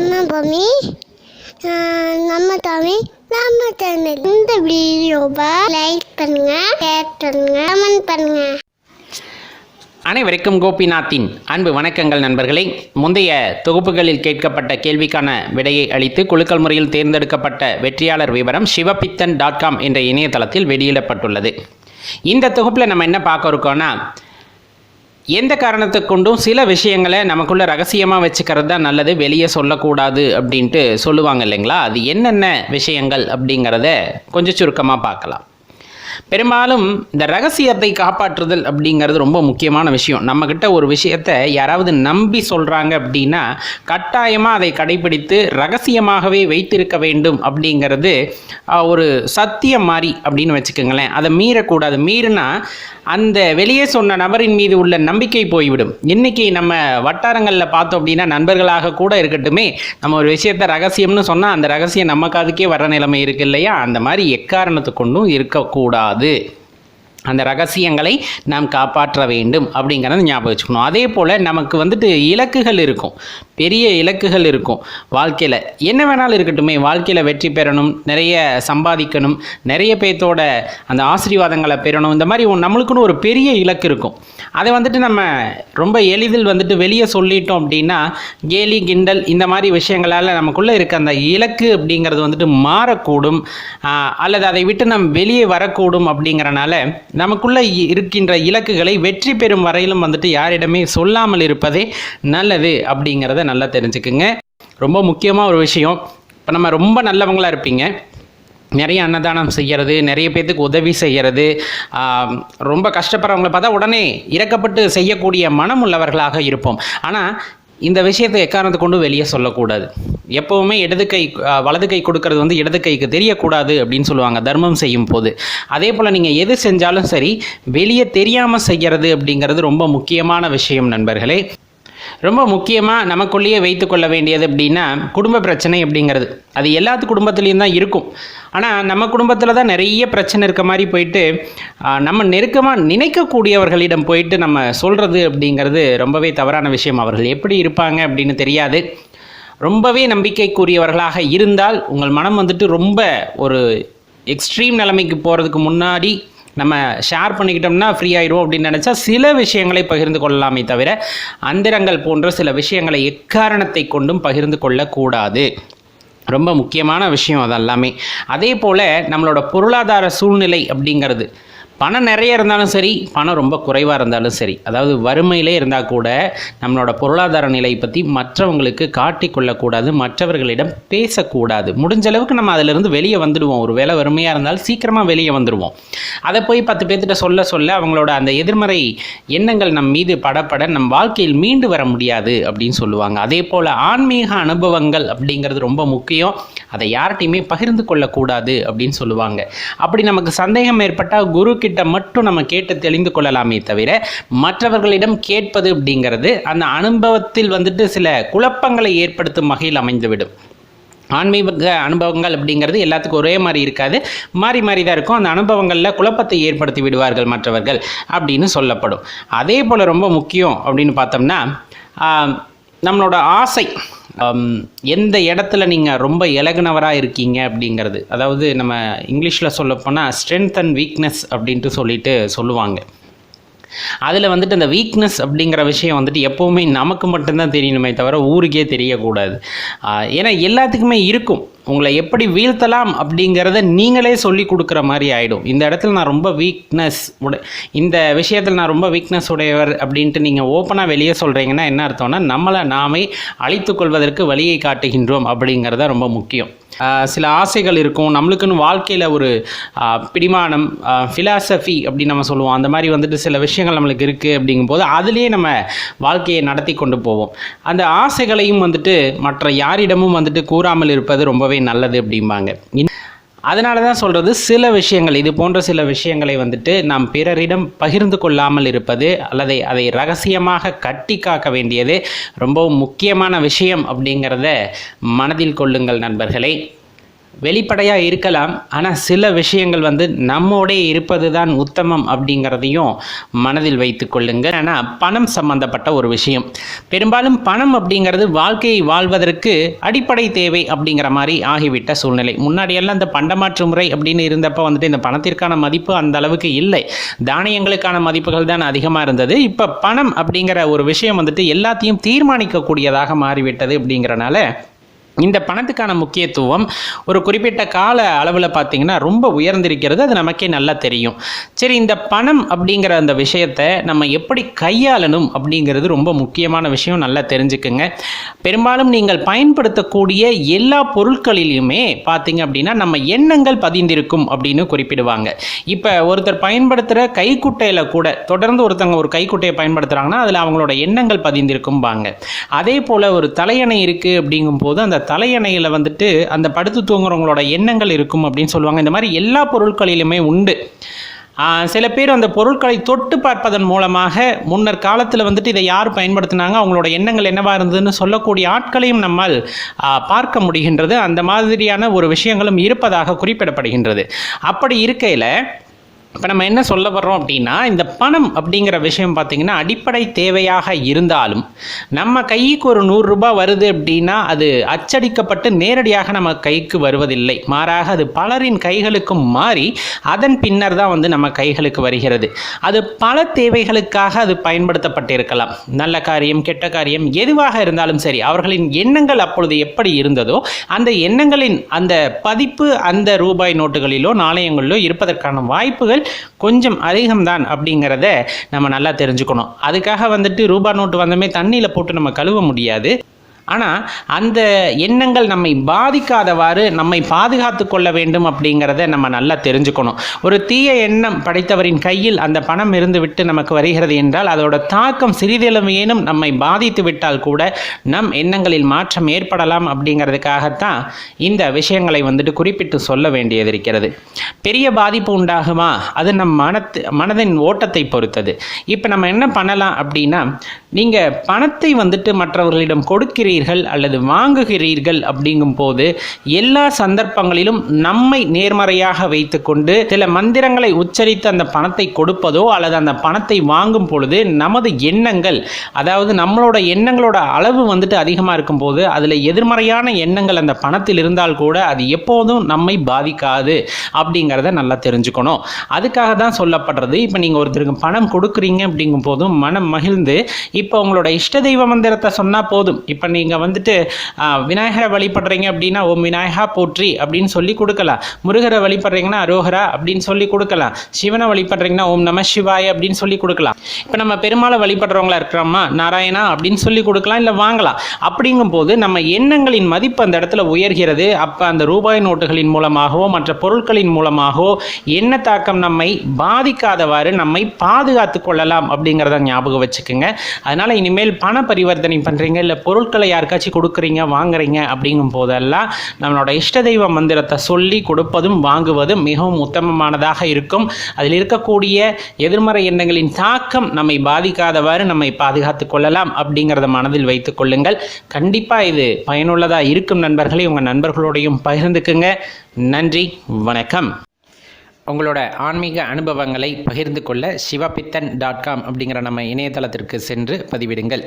நம்ம பூமி நம்ம தமிழ் நம்ம சேனல் இந்த வீடியோவை லைக் பண்ணுங்க ஷேர் பண்ணுங்க கமெண்ட் பண்ணுங்க. அனைவருக்கும் கோபிநாத்தின் அன்பு வணக்கங்கள் நண்பர்களே. முந்தைய தொகுப்புகளில் கேட்கப்பட்ட கேள்விக்கான விடையை அளித்து குழுக்கள் முறையில் தேர்ந்தெடுக்கப்பட்ட வெற்றியாளர் விவரம் சிவபித்தன் டாட் காம் என்ற இணையதளத்தில் வெளியிடப்பட்டுள்ளது. இந்த தொகுப்பில் நம்ம என்ன பார்க்க இருக்கோம்னா எந்த காரணத்தை கொண்டும் சில விஷயங்களை நமக்குள்ள ரகசியமாக வச்சுக்கிறது தான் நல்லது வெளியே சொல்லக்கூடாது அப்படின்ட்டு சொல்லுவாங்க இல்லைங்களா? அது என்னென்ன விஷயங்கள் அப்படிங்கிறத கொஞ்சம் சுருக்கமாக பார்க்கலாம். பெரும்பாலும் இந்த ரகசியத்தை காப்பாற்றுதல் அப்படிங்கிறது ரொம்ப முக்கியமான விஷயம். நம்மக்கிட்ட ஒரு விஷயத்தை யாராவது நம்பி சொல்கிறாங்க அப்படின்னா கட்டாயமாக அதை கடைபிடித்து ரகசியமாகவே வைத்திருக்க வேண்டும் அப்படிங்கிறது ஒரு சத்தியம் மாதிரி அப்படின்னு வச்சுக்கோங்களேன். அதை மீறக்கூடாது. மீறினா அந்த வெளியே சொன்ன நபரின் மீது உள்ள நம்பிக்கை போய்விடும். இன்னைக்கு நம்ம வட்டாரங்களில் பார்த்தோம் அப்படின்னா நண்பர்களாக கூட இருக்கட்டுமே நம்ம ஒரு விஷயத்த ரகசியம்னு சொன்னால் அந்த ரகசியம் நம்ம காதுக்கே வர நிலைமை இருக்கு இல்லையா? அந்த மாதிரி எக்காரணத்து கொண்டும் இருக்கக்கூடாது. கூடாது அந்த ரகசியங்களை நாம் காப்பாற்ற வேண்டும் அப்படிங்கிறத ஞாபகம் வச்சுக்கணும். அதே போல் நமக்கு வந்துட்டு இலக்குகள் இருக்கும். பெரிய இலக்குகள் இருக்கும். வாழ்க்கையில் என்ன வேணாலும் இருக்கட்டுமே வாழ்க்கையில் வெற்றி பெறணும் நிறைய சம்பாதிக்கணும் நிறைய பேர்த்தோட அந்த ஆசீர்வாதங்களை பெறணும் இந்த மாதிரி நம்மளுக்குன்னு ஒரு பெரிய இலக்கு இருக்கும். அதை வந்துட்டு நம்ம ரொம்ப எளிதில் வந்துட்டு வெளியே சொல்லிட்டோம் அப்படின்னா கேலி கிண்டல் இந்த மாதிரி விஷயங்களால் நமக்குள்ளே இருக்க அந்த இலக்கு அப்படிங்கிறது வந்துட்டு மாறக்கூடும். அல்லது அதை விட்டு நம்ம வெளியே வரக்கூடும் அப்படிங்கிறனால நமக்குள்ளே இ- இருக்கின்ற இலக்குகளை வெற்றி பெறும் வரையிலும் வந்துட்டு யாரிடமே சொல்லாமல் இருப்பதே நல்லது அப்படிங்கிறத நல்லா தெரிஞ்சுக்குங்க. ரொம்ப முக்கியமாக ஒரு விஷயம். இப்போ நம்ம ரொம்ப நல்லவங்களாக இருப்பீங்க. நிறைய அன்னதானம் செய்கிறது நிறைய பேர்த்துக்கு உதவி செய்கிறது ரொம்ப கஷ்டப்படுறவங்கள பார்த்தா உடனே இறக்கப்பட்டு செய்யக்கூடிய மனம் உள்ளவர்களாக இருப்போம். ஆனால் இந்த விஷயத்தை எக்காரணத்தை கொண்டு வெளியே சொல்லக்கூடாது. எப்போவுமே இடது கை வலது கை கொடுக்கறது வந்து இடது கைக்கு தெரியக்கூடாது அப்படின்னு சொல்லுவாங்க தர்மம் செய்யும் போது. அதே போல் நீங்கள் எது செஞ்சாலும் சரி வெளியே தெரியாமல் செய்கிறது அப்படிங்கிறது ரொம்ப முக்கியமான விஷயம் நண்பர்களே. ரொம்ப முக்கியமாக நமக்குள்ளேயே வைத்துக்கொள்ள வேண்டியது அப்படின்னா குடும்ப பிரச்சனை அப்படிங்கிறது. அது எல்லாத்து குடும்பத்துலேயும் தான் இருக்கும். ஆனால் நம்ம குடும்பத்தில் தான் நிறைய பிரச்சனை இருக்க மாதிரி போயிட்டு நம்ம நெருக்கமாக நினைக்கக்கூடியவர்களிடம் போயிட்டு நம்ம சொல்கிறது அப்படிங்கிறது ரொம்பவே தவறான விஷயம். அவர்கள் எப்படி இருப்பாங்க அப்படின்னு தெரியாது. ரொம்பவே நம்பிக்கைக்குரியவர்களாக இருந்தால் உங்கள் மனம் வந்துட்டு ரொம்ப ஒரு எக்ஸ்ட்ரீம் நிலைமைக்கு போகிறதுக்கு முன்னாடி நம்ம ஷேர் பண்ணிக்கிட்டோம்னா ஃப்ரீ ஆயிரும் அப்படின்னு நினச்சா சில விஷயங்களை பகிர்ந்து கொள்ளலாமே தவிர அந்தரங்கள் போன்ற சில விஷயங்களை எக்காரணத்தை கொண்டும் பகிர்ந்து கொள்ளக்கூடாது. ரொம்ப முக்கியமான விஷயம் அதெல்லாமே. அதே போல் நம்மளோட பொருளாதார சூழ்நிலை அப்படிங்கிறது. பணம் நிறைய இருந்தாலும் சரி பணம் ரொம்ப குறைவாக இருந்தாலும் சரி. அதாவது வறுமையிலே இருந்தால் கூட நம்மளோட பொருளாதார நிலை பற்றி மற்றவங்களுக்கு காட்டிக்கொள்ளக்கூடாது மற்றவர்களிடம் பேசக்கூடாது. முடிஞ்ச அளவுக்கு நம்ம அதிலிருந்து வெளியே வந்துடுவோம். ஒரு வேளை வறுமையாக இருந்தாலும் சீக்கிரமாக வெளியே வந்துடுவோம். அதை போய் பத்து பேர்த்திட்ட சொல்ல சொல்ல அவங்களோட அந்த எதிர்மறை எண்ணங்கள் நம் மீது படப்பட நம் வாழ்க்கையில் மீண்டு வர முடியாது அப்படின்னு சொல்லுவாங்க. அதே போல் ஆன்மீக அனுபவங்கள் அப்படிங்கிறது ரொம்ப முக்கியம். அதை யார்கிட்டையுமே பகிர்ந்து கொள்ளக்கூடாது அப்படின்னு சொல்லுவாங்க. அப்படி நமக்கு சந்தேகம் ஏற்பட்டால் குரு கிட்ட மட்டும் நம்ம கேட்டு தெளிந்து கொள்ளலாமே தவிர மற்றவர்களிடம் கேட்பது அப்படிங்கிறது அந்த அனுபவத்தில் வந்துட்டு சில குழப்பங்களை ஏற்படுத்தும் வகையில் அமைந்துவிடும். ஆன்மீக அனுபவங்கள் அப்படிங்கிறது எல்லாத்துக்கும் ஒரே மாதிரி இருக்காது. மாறி மாறி தான் இருக்கும். அந்த அனுபவங்களில் குழப்பத்தை ஏற்படுத்தி விடுவார்கள் மற்றவர்கள் அப்படின்னு சொல்லப்படும். அதே போல் ரொம்ப முக்கியம் அப்படின்னு பார்த்தோம்னா நம்மளோட ஆசை எந்த இடத்துல நீங்கள் ரொம்ப இலகுனவராக இருக்கீங்க அப்படிங்கிறது. அதாவது நம்ம இங்கிலீஷில் சொல்லப்போனால் ஸ்ட்ரென்த் அண்ட் வீக்னஸ் அப்படின்ட்டு சொல்லிட்டு சொல்லுவாங்க. அதில் வந்துட்டு அந்த வீக்னஸ் அப்படிங்கிற விஷயம் வந்துட்டு எப்போவுமே நமக்கு மட்டும்தான் தெரியணுமே தவிர ஊருக்கே தெரியக்கூடாது. ஏன்னா எல்லாத்துக்குமே இருக்கும். உங்களை எப்படி வீழ்த்தலாம் அப்படிங்கிறத நீங்களே சொல்லி கொடுக்குற மாதிரி ஆகிடும் இந்த இடத்துல நான் ரொம்ப வீக்னஸ் உட இந்த விஷயத்தில் நான் ரொம்ப வீக்னஸ் உடையவர் அப்படின்ட்டு நீங்கள் ஓப்பனாக வெளியே சொல்கிறீங்கன்னா என்ன அர்த்தம்னா நம்மளை நாமே அழித்து கொள்வதற்கு வழியை காட்டுகின்றோம் அப்படிங்கிறத ரொம்ப முக்கியம். சில ஆசைகள் இருக்கும். நம்மளுக்குன்னு வாழ்க்கையில் ஒரு பிடிமானம் ஃபிலாசபி அப்படின்னு நம்ம சொல்லுவோம். அந்த மாதிரி வந்துட்டு சில விஷயங்கள் நம்மளுக்கு இருக்குது அப்படிங்கும்போது அதுலேயே நம்ம வாழ்க்கையை நடத்தி கொண்டு போவோம். அந்த ஆசைகளையும் வந்துட்டு மற்ற யாரிடமும் வந்துட்டு கூறாமல் இருப்பது ரொம்பவே நல்லது அப்படிம்பாங்க. இன்- அதனால தான் சொல்கிறது சில விஷயங்கள் இது போன்ற சில விஷயங்களை வந்துட்டு நாம் பிறரிடம் பகிர்ந்து கொள்ளாமல் இருப்பது அல்லது அதை ரகசியமாக கட்டி காக்க வேண்டியது ரொம்பவும் முக்கியமான விஷயம் அப்படிங்கிறத மனதில் கொள்ளுங்கள் நண்பர்களை. வெளிப்படையாக இருக்கலாம். ஆனால் சில விஷயங்கள் வந்து நம்மோடே இருப்பது தான் உத்தமம் அப்படிங்கிறதையும் மனதில் வைத்து கொள்ளுங்க ஆனால் பணம் சம்பந்தப்பட்ட ஒரு விஷயம். பெரும்பாலும் பணம் அப்படிங்கிறது வாழ்க்கையை வாழ்வதற்கு அடிப்படை தேவை அப்படிங்கிற மாதிரி ஆகிவிட்ட சூழ்நிலை. முன்னாடியெல்லாம் இந்த பண்டமாற்று முறை அப்படின்னு இருந்தப்போ வந்துட்டு இந்த பணத்திற்கான மதிப்பு அந்த அளவுக்கு இல்லை. தானியங்களுக்கான மதிப்புகள் தான் அதிகமாக இருந்தது. இப்போ பணம் அப்படிங்கிற ஒரு விஷயம் வந்துட்டு எல்லாத்தையும் தீர்மானிக்கக்கூடியதாக மாறிவிட்டது அப்படிங்கிறனால இந்த பணத்துக்கான முக்கியத்துவம் ஒரு குறிப்பிட்ட கால அளவில் பார்த்தீங்கன்னா ரொம்ப உயர்ந்திருக்கிறது அது நமக்கே நல்லா தெரியும். சரி இந்த பணம் அப்படிங்கிற அந்த விஷயத்தை நம்ம எப்படி கையாளணும் அப்படிங்கிறது ரொம்ப முக்கியமான விஷயம் நல்லா தெரிஞ்சுக்குங்க. பெரும்பாலும் நீங்கள் பயன்படுத்தக்கூடிய எல்லா பொருட்களிலுமே பார்த்தீங்க அப்படின்னா நம்ம எண்ணங்கள் பதிந்திருக்கும் அப்படின்னு குறிப்பிடுவாங்க. இப்போ ஒருத்தர் பயன்படுத்துகிற கைக்குட்டையில் கூட தொடர்ந்து ஒருத்தவங்க ஒரு கைக்குட்டையை பயன்படுத்துகிறாங்கன்னா அதில் அவங்களோட எண்ணங்கள் பதிந்திருக்கும்பாங்க. அதே போல் ஒரு தலையணை இருக்குது அப்படிங்கும்போது அந்த தலையணையில் வந்துட்டு அந்த படுத்து தூங்குறவங்களோட எண்ணங்கள் இருக்கும் அப்படின்னு சொல்லுவாங்க. இந்த மாதிரி எல்லா பொருட்களிலுமே உண்டு. சில பேர் அந்த பொருட்களை தொட்டு பார்ப்பதன் மூலமாக முன்னர் காலத்தில் வந்துட்டு இதை யார் பயன்படுத்தினாங்க அவங்களோட எண்ணங்கள் என்னவா இருந்ததுன்னு சொல்லக்கூடிய ஆட்களையும் நம்மால் பார்க்க முடிகின்றது. அந்த மாதிரியான ஒரு விஷயங்களும் இருப்பதாக குறிப்பிடப்படுகின்றது. அப்படி இருக்கையில் இப்போ நம்ம என்ன சொல்ல வர்றோம் அப்படின்னா இந்த பணம் அப்படிங்கிற விஷயம் பார்த்திங்கன்னா அடிப்படை தேவையாக இருந்தாலும் நம்ம கைக்கு ஒரு நூறுரூபா வருது அப்படின்னா அது அச்சடிக்கப்பட்டு நேரடியாக நம்ம கைக்கு வருவதில்லை. மாறாக அது பலரின் கைகளுக்கும் மாறி அதன் பின்னர் தான் வந்து நம்ம கைகளுக்கு வருகிறது. அது பல தேவைகளுக்காக அது பயன்படுத்தப்பட்டிருக்கலாம். நல்ல காரியம் கெட்ட காரியம் எதுவாக இருந்தாலும் சரி அவர்களின் எண்ணங்கள் அப்பொழுது எப்படி இருந்ததோ அந்த எண்ணங்களின் அந்த பதிப்பு அந்த ரூபாய் நோட்டுகளிலோ நாணயங்களிலோ இருப்பதற்கான வாய்ப்புகள் கொஞ்சம் அதிகம்தான் அப்படிங்கிறத நம்ம நல்லா தெரிஞ்சுக்கணும். அதுக்காக வந்துட்டு ரூபா நோட்டு வந்தமே தண்ணியில் போட்டு நம்ம கழுவ முடியாது. ஆனால் அந்த எண்ணங்கள் நம்மை பாதிக்காதவாறு நம்மை பாதுகாத்து கொள்ள வேண்டும் அப்படிங்கிறத நம்ம நல்லா தெரிஞ்சுக்கணும். ஒரு தீய எண்ணம் படைத்தவரின் கையில் அந்த பணம் இருந்து விட்டு நமக்கு வருகிறது என்றால் அதோட தாக்கம் சிறிதளவேனும் நம்மை பாதித்து விட்டால் கூட நம் எண்ணங்களில் மாற்றம் ஏற்படலாம் அப்படிங்கிறதுக்காகத்தான் இந்த விஷயங்களை வந்துட்டு குறிப்பிட்டு சொல்ல வேண்டியது இருக்கிறது. பெரிய பாதிப்பு உண்டாகுமா? அது நம் மனத்து மனதின் ஓட்டத்தை பொறுத்தது. இப்போ நம்ம என்ன பண்ணலாம் அப்படின்னா நீங்கள் பணத்தை வந்துட்டு மற்றவர்களிடம் கொடுக்கிறீர்கள் அல்லது வாங்குகிறீர்கள் அப்படிங்கும்போது எல்லா சந்தர்ப்பங்களிலும் நம்மை நேர்மறையாக வைத்துக்கொண்டு சில மந்திரங்களை உச்சரித்து அந்த பணத்தை கொடுப்பதோ அல்லது அந்த பணத்தை வாங்கும் பொழுது நமது எண்ணங்கள் அதாவது நம்மளோட எண்ணங்களோட அளவு வந்துட்டு அதிகமாக இருக்கும்போது அதில் எதிர்மறையான எண்ணங்கள் அந்த பணத்தில் இருந்தால் கூட அது எப்போதும் நம்மை பாதிக்காது அப்படிங்கிறத நல்லா தெரிஞ்சுக்கணும். அதுக்காக தான் சொல்லப்படுறது. இப்போ நீங்கள் ஒருத்தருக்கு பணம் கொடுக்குறீங்க அப்படிங்கும் போதும் மனம் மகிழ்ந்து இப்போ உங்களோட இஷ்ட தெய்வ மந்திரத்தை சொன்னால் போதும். இப்போ நீங்கள் வந்துட்டு விநாயகரை வழிபடுறீங்க அப்படின்னா ஓம் விநாயகா போற்றி அப்படின்னு சொல்லி கொடுக்கலாம். முருகரை வழிபடுறீங்கன்னா அரோகரா அப்படின்னு சொல்லி கொடுக்கலாம். சிவனை வழிபடுறீங்கன்னா ஓம் நம சிவாய் அப்படின்னு சொல்லி கொடுக்கலாம். இப்போ நம்ம பெருமாளை வழிபடுறவங்களா இருக்கிறோமா? நாராயணா அப்படின்னு சொல்லி கொடுக்கலாம் இல்லை வாங்கலாம். அப்படிங்கும்போது நம்ம எண்ணங்களின் மதிப்பு அந்த இடத்துல உயர்கிறது. அப்போ அந்த ரூபாய் நோட்டுகளின் மூலமாகவோ மற்ற பொருட்களின் மூலமாகவோ என்ன தாக்கம் நம்மை பாதிக்காதவாறு நம்மை பாதுகாத்து கொள்ளலாம் அப்படிங்கிறத ஞாபகம் வச்சுக்கோங்க. அதனால் இனிமேல் பண பரிவர்த்தனை பண்ணுறீங்க இல்லை பொருட்களை யாருக்காச்சும் கொடுக்குறீங்க வாங்குறீங்க அப்படிங்கும் போதெல்லாம் நம்மளோட இஷ்ட தெய்வ மந்திரத்தை சொல்லி கொடுப்பதும் வாங்குவதும் மிகவும் உத்தமமானதாக இருக்கும். அதில் இருக்கக்கூடிய எதிர்மறை எண்ணங்களின் தாக்கம் நம்மை பாதிக்காதவாறு நம்மை பாதுகாத்து கொள்ளலாம் அப்படிங்கிறத மனதில் வைத்துக் கொள்ளுங்கள். கண்டிப்பாக இது பயனுள்ளதாக இருக்கும் நண்பர்களை. உங்கள் நண்பர்களோடையும் பகிர்ந்துக்குங்க. நன்றி வணக்கம். உங்களோட ஆன்மீக அனுபவங்களை பகிர்ந்து கொள்ள சிவபித்தன் டாட் காம் அப்படிங்கிற நம்ம இணையதளத்திற்கு சென்று பதிவிடுங்கள்.